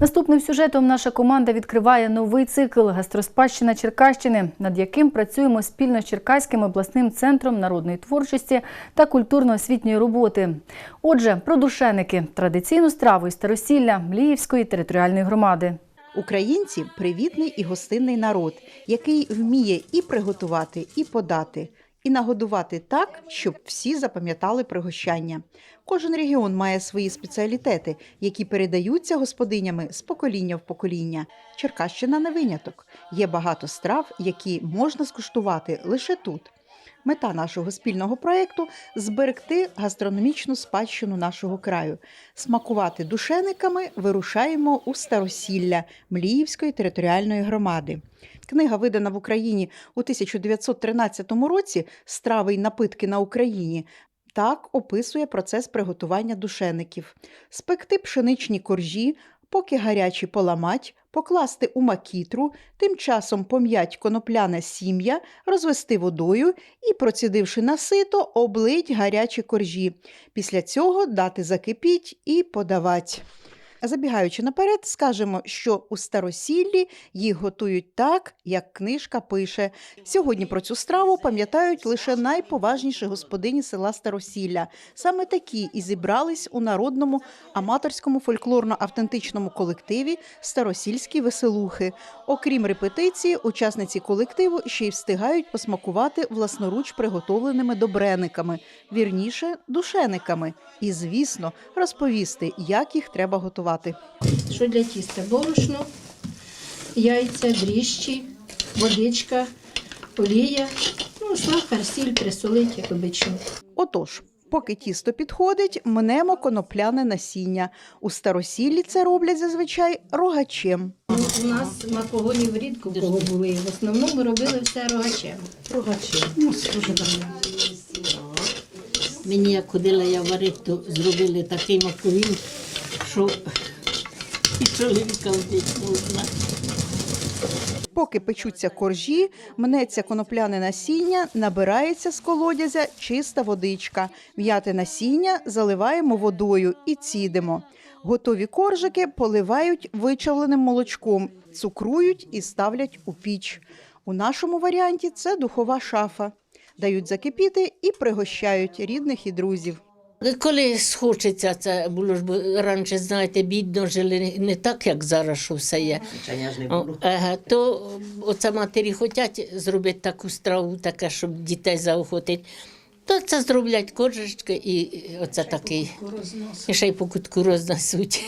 Наступним сюжетом наша команда відкриває новий цикл Гастроспадщина Черкащини, над яким працюємо спільно з Черкаським обласним центром народної творчості та культурно-освітньої роботи. Отже, про душеники традиційну страву із старосілля Мліївської територіальної громади. Українці привітний і гостинний народ, який вміє і приготувати, і подати, і нагодувати так, щоб всі запам'ятали пригощання. Кожен регіон має свої спеціалітети, які передаються господинями з покоління в покоління. Черкащина не виняток. Є багато страв, які можна скуштувати лише тут. Мета нашого спільного проєкту зберегти гастрономічну спадщину нашого краю. Смакувати душениками вирушаємо у старосілля Мліївської територіальної громади. Книга, видана в Україні у 1913 році Страви й напитки на Україні. Так описує процес приготування душеників: спекти пшеничні коржі, поки гарячі поламать, покласти у макітру, тим часом пом'ять конопляне сім'я, розвести водою і, процідивши на сито, облить гарячі коржі. Після цього дати закипіть і подавать. Забігаючи наперед, скажемо, що у старосіллі їх готують так, як книжка пише. Сьогодні про цю страву пам'ятають лише найповажніші господині села Старосілля. Саме такі і зібрались у народному аматорському фольклорно-автентичному колективі Старосільські веселухи. Окрім репетиції, учасниці колективу ще й встигають посмакувати власноруч приготовленими добрениками, вірніше душениками. І, звісно, розповісти, як їх треба готувати. Що для тіста? Борошно, яйця, дріжджі, водичка, олія, ну, сахар, сіль, присолить, як обично. Отож, поки тісто підходить, мнемо конопляне насіння. У старосіллі це роблять зазвичай рогачем. Ну, у нас макогонів рідко в кого були. В основному робили все рогачем. Рогачі. Ну, дуже давно. Мені як ходила я варити, то зробили такий маковін, що і чоловіка можна. Поки печуться коржі, мнеться конопляне насіння, набирається з колодязя чиста водичка. М'яте насіння заливаємо водою і цідимо. Готові коржики поливають вичавленим молочком, цукрують і ставлять у піч. У нашому варіанті це духова шафа. Дають закипіти і пригощають рідних і друзів. Коли схочеться, це було ж бо раніше, знаєте, бідно жили не так, як зараз, що все є. Ага, то оце матері хочуть зробити таку страву, таке, щоб дітей заохотити. То це зроблять коржечки і оце такий. І ще й по кутку рознесуть.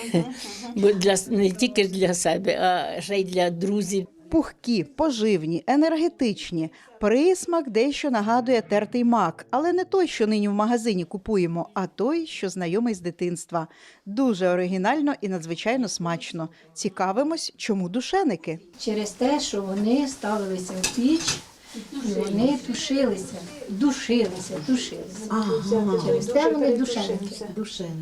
Бо для, не тільки для себе, а ще й для друзів. Пухкі, поживні, енергетичні. Присмак дещо нагадує тертий мак, але не той, що нині в магазині купуємо, а той, що знайомий з дитинства. Дуже оригінально і надзвичайно смачно. Цікавимось, чому душеники. Через те, що вони ставилися в піч, і вони тушилися, душилися, тушилися. Через те вони душеники.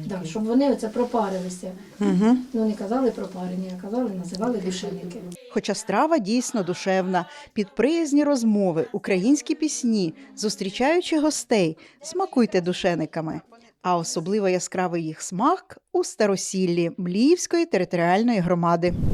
Да, щоб вони оце пропарилися. Угу. Ну не казали пропарені, а казали, називали душеники. Хоча страва дійсно душевна, підприязні розмови, українські пісні, зустрічаючи гостей, смакуйте душениками. А особливо яскравий їх смак у старосіллі Мліївської територіальної громади.